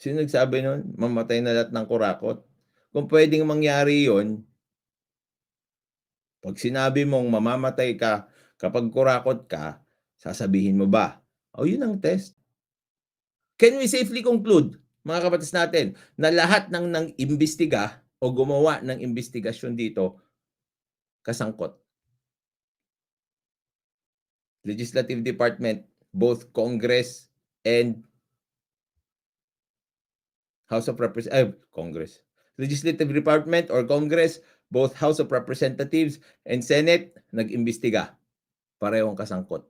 Sino nagsabi nun? Mamatay na lahat ng kurakot. Kung pwedeng mangyari yon, pag sinabi mong mamamatay ka kapag kurakot ka, sasabihin mo ba? O yun ang test. Can we safely conclude, mga kabatas natin, na lahat ng nang imbestiga o gumawa ng investigasyon dito kasangkot? Legislative Department, both Congress and House of Representatives, Congress. Legislative Department or Congress, both House of Representatives and Senate, nag-imbestiga. Parehong kasangkot.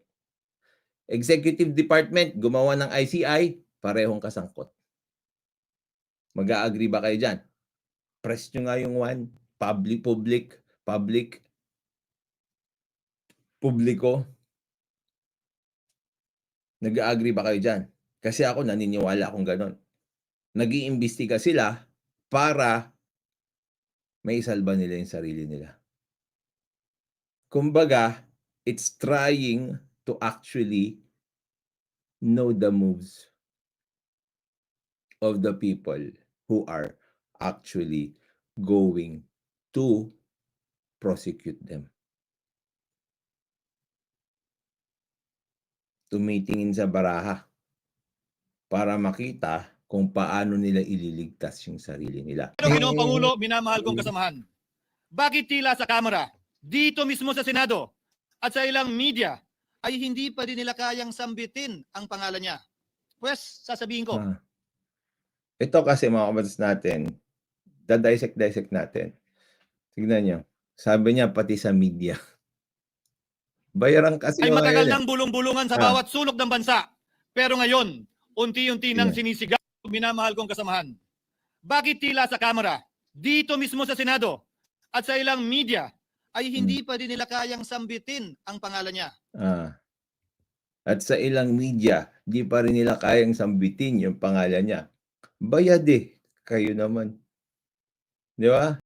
Executive Department, gumawa ng ICI, parehong kasangkot. Mag-a-agree ba kayo dyan? Press nyo nga yung one. Public, public, public, publiko. Nag-a-agree ba kayo dyan? Kasi ako naniniwala akong ganon. Nag-iimbestiga sila para may isalba nila yung sarili nila. Kumbaga, it's trying to actually know the moves of the people who are actually going to prosecute them. Tumitingin sa baraha para makita kung paano nila ililigtas yung sarili nila. Pero Ginoong Pangulo, minamahal kong kasamahan. Bakit tila sa Kamara, dito mismo sa Senado, at sa ilang media, ay hindi pa din nila kayang sambitin ang pangalan niya? Pues, sasabihin ko, Ah. Ito kasi mga kabatas natin, dadisect-dissect natin. Tignan nyo. Sabi niya pati sa media. Bayaran kasi ay matagal eh. nang bulong-bulungan sa Ah. bawat sulok ng bansa. Pero ngayon, unti-unti nang Yeah. sinisigaw, minamahal kong kasamahan. Bakit tila sa Kamara, dito mismo sa Senado, at sa ilang media, ay Hmm. hindi pa din nila kayang sambitin ang pangalan niya? Ah. At sa ilang media, di pa rin nila kayang sambitin yung pangalan niya. Bayad eh. Kayo naman. Di ba?